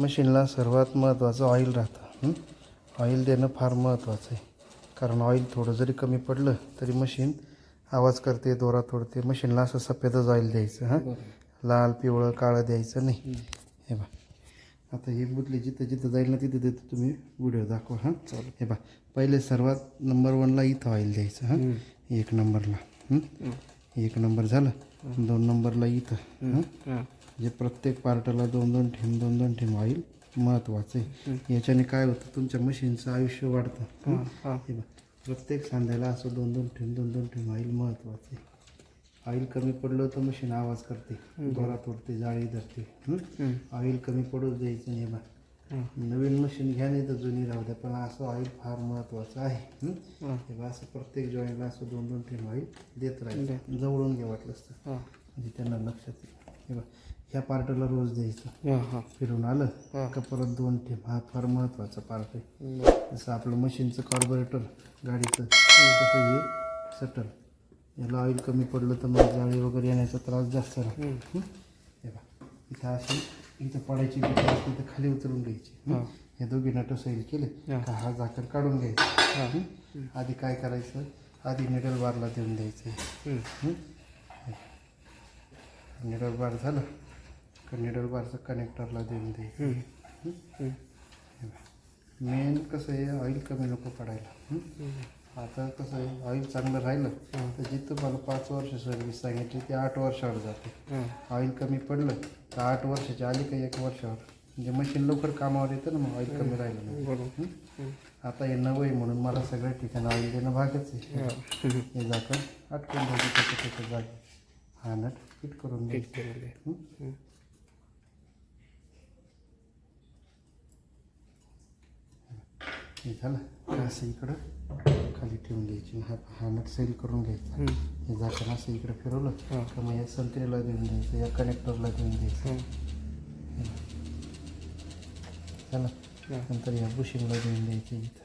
मशीनला सर्वात महत्त्वाचं ऑइल राहतं? ऑइल देणं फार महत्त्वाचं आहे. कारण ऑइल थोडं जरी कमी पडलं तरी मशीन आवाज करते दोरा तोडते. मशीनला असं सफेदच ऑइल द्यायचं हां? लाल पिवळं काळं द्यायचं नाही. हे. बा आता हे बुदले जिथं जिथं जाईल ना तिथं तिथं तुम्ही व्हिडिओ दाखवा हां? हे बा पहिले सर्वात नंबर वनला इथं ऑइल द्यायचं हां? एक नंबरला? एक नंबर झालं दोन नंबरला इथं हं? म्हणजे प्रत्येक पार्टला दोन दोन ठेम दोन दोन ठेम ऑइल महत्त्वाचं आहे. याच्याने काय होतं तुमच्या मशीनचं आयुष्य वाढतं. हं? हे. बघ प्रत्येक सांध्याला असं दोन दोन ठेम दोन दोन ठेम ऑइल महत्त्वाचं आहे. ऑइल कमी पडलं तर मशीन आवाज करते. दोरा तोडते जाळी धरते? ऑइल कमी पडू द्यायचं नाही बा. नवीन मशीन घ्या नाही तर जुनी राहू द्या पण असं ऑइल फार महत्त्वाचं आहे. हं? हे बघा असं प्रत्येक जॉईंटला असं दोन दोन ठेम ऑइल देत राहायचं जवळून घ्या वाटलंच तर. म्हणजे त्यांना लक्षात येईल. हे बघा ह्या पार्टला रोज द्यायचं. फिरून आलं का परत दोन ठेप. हा फार महत्त्वाचा पार्ट आहे. जसं आपलं मशीनचं कार्बोरेटर गाडीचं तसं हे सटल याला ऑइल कमी पडलं तर मग जाळी वगैरे येण्याचा त्रास जास्त राहतो. हं? हे बघा इथं अशी इथं पडायची तर खाली उतरून घ्यायची. हं? हे दोघी नट सैल केले का हा झाकण काढून घ्यायचा. हं? आधी काय करायचं? आधी निडल बारला देऊन द्यायचं. निडल बार झालं का निडल बारचं कनेक्टरला देऊन द्यायचं मेन कसं आहे ऑइल कमी नको पडायला. हं? आता कसं आहे ऑइल चांगलं राहिलं तर जिथं मला पाच वर्ष सर्व्हिस सांगितली ते आठ वर्षावर जाते. ऑइल कमी पडलं तर आठ वर्षाची आली का एक वर्षावर? म्हणजे मशीन लवकर कामावर येतं ना मग ऑइल कमी राहिलं? आता हे नवं आहे म्हणून मला सगळ्या ठिकाणी ऑइल देणं भागच आहे. हे त्याच्या त्याच्या जागी हा नट फिट करून द्यायचं हं? हे. झालं. असं इकडं खाली ठेवून द्यायची हा हा नट सैल करून घ्यायचा. हे. झाकण असं इकडं फिरवलं का मग या संत्रीला देऊन द्यायचं या कनेक्टरला देऊन द्यायचं. झालं. नंतर या बुशिंगला देऊन द्यायचं इथं.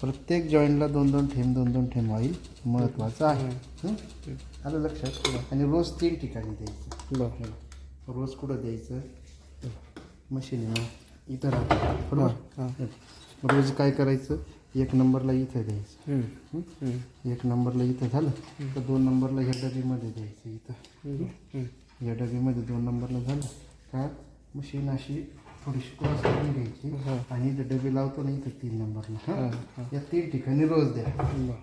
प्रत्येक जॉईंटला दोन दोन थेंब दोन दोन थेंब ऑइल महत्त्वाचं आहे? आलं लक्षात? आणि रोज तीन ठिकाणी द्यायचं. रोज कुठं द्यायचं? मशीन इथं राहतं. बरोबर? रोज काय करायचं? एक नंबरला इथं द्यायचं. हं? एक नंबरला इथं झालं तर दोन नंबरला ह्या डबीमध्ये द्यायचं इथं. या डबीमध्ये दोन नंबरला झालं का? मशीन अशी थोडीशी क्रॉस करून घ्यायची आणि इथं डबे लावतो ना इथं तीन नंबरला हं? या तीन ठिकाणी रोज द्या.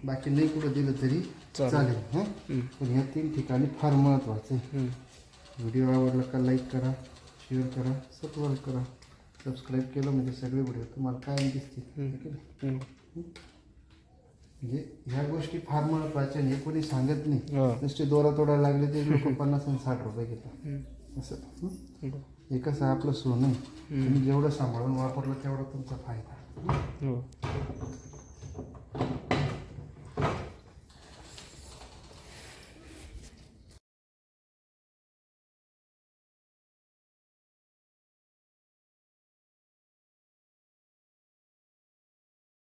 बाकी नाही कुठं दिलं तरी चालेल. हं? पण ह्या तीन ठिकाणी फार महत्त्वाचं आहे. व्हिडिओ आवडला का लाईक करा शेअर करा सबस्क्राईब करा. सबस्क्राईब केलं म्हणजे सगळे व्हिडिओ तुम्हाला काय दिसतील. है नाही? म्हणजे ह्या गोष्टी फार महत्त्वाच्या नाही कोणी सांगत नाही. नुसते दोरा तोडायला लागले ते लोक पन्नास आणि साठ रुपये घेतात. असं हं? हे कसं आपलं सोनं तुम्ही जेवढं सांभाळून वापरलं तेवढा तुमचा फायदा.